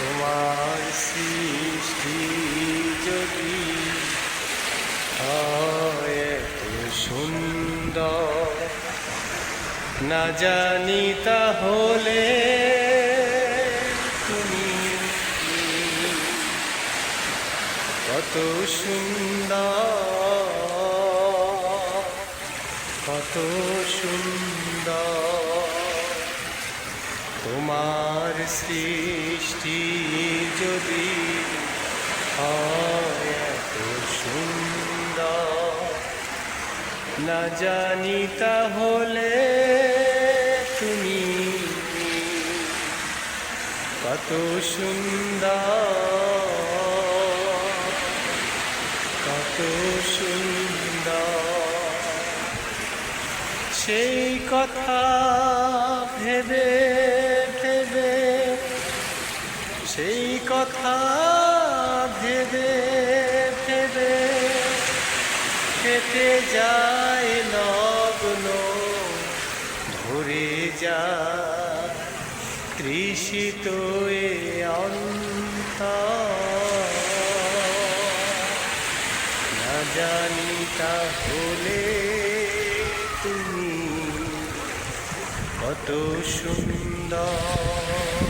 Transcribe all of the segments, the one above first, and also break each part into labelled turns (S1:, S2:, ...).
S1: তোমার সৃষ্টি যদি এত সুন্দর না জানি তাহলে তুমি কত সুন্দর কত সুন্দর। তোমার সৃষ্টি যদি এত সুন্দর। না জানি তাহলে তুমি কত সুন্দর কত সুন্দর। সেই কথা কথা ভেবে ভেবে হেঁটে যায় লগ্ন ধরে যা তৃষিত এ অন্তর। না জানি তাহলে তুমি কত সুন্দর।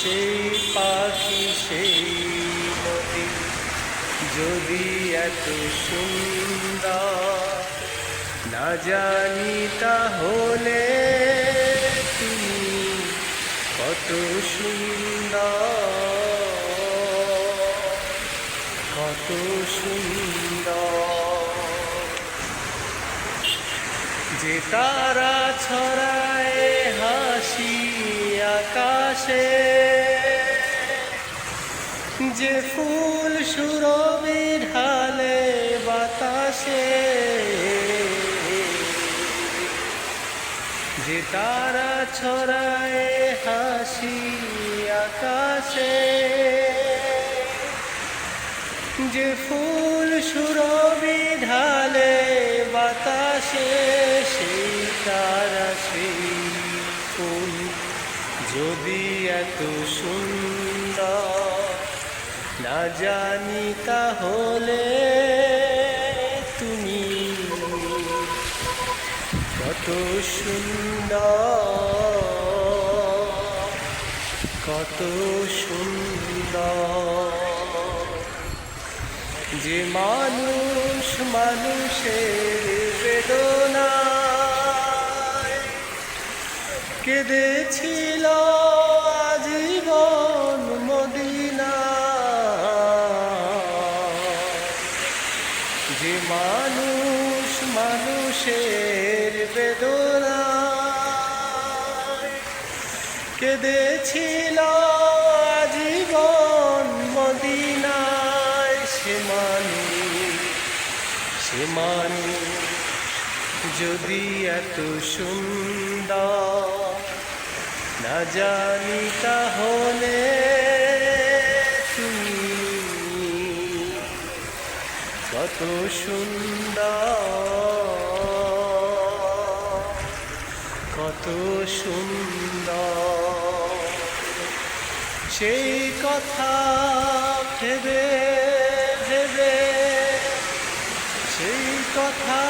S1: সেই পাখি, সেই নদী। যদি এত সুন্দর না জানি তাহলে তুমি কত সুন্দর কত সুন্দর। যে তারা ছড়ায় হাসি আকাশে। যে ফুল সুরভি ঢালে বাতাসে, যে তারা ছড়ায় হাসি আকাশে, যে ফুল সুরভি ঢালে বাতাসে, সেই তারা সেই ফুল যদি এত সুন্দর না জানি তাহলে তুমি কত সুন্দর কত সুন্দর। যে মানুষ মানুষের বেদনা কেঁদেছিল আজীবন মদিনা। যে মানুষ মানুষের বেদনা কেঁদেছিল আজীবন মদিনায় সে মানুষ সে মানুষ যদি এত সুন্দর না জানি তাহলে তুমি কত সুন্দর কত সুন্দর। সেই কথা ভেবে ভেবে, সেই কথা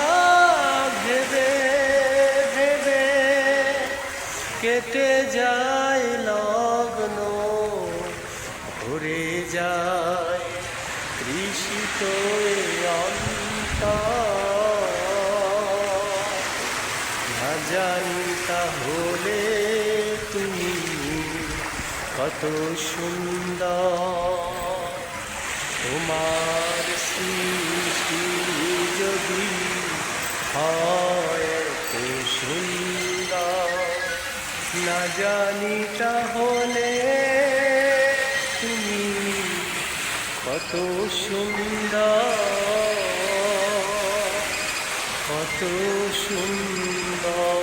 S1: কেটে যায় লগ্ন ঘুরে যায় তৃষিত এ অন্তর। না তুমি কত সুন্দর। তোমার সৃষ্টি যদি হয় সুন্দর। না জানি তাহলে তুমি কত সুন্দর কত সুন্দর।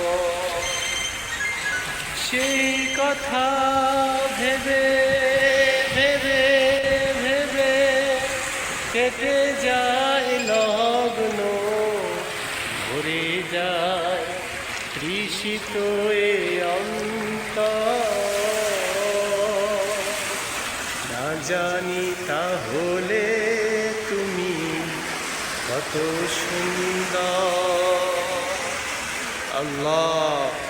S1: সেই কথা ভেবে ভেবে ভেবে কেটে যায় লগ্ন, ভরে যায় তৃষিত অন্ত জানি তাহলে তুমি কত সুন্দর। আল্লাহ।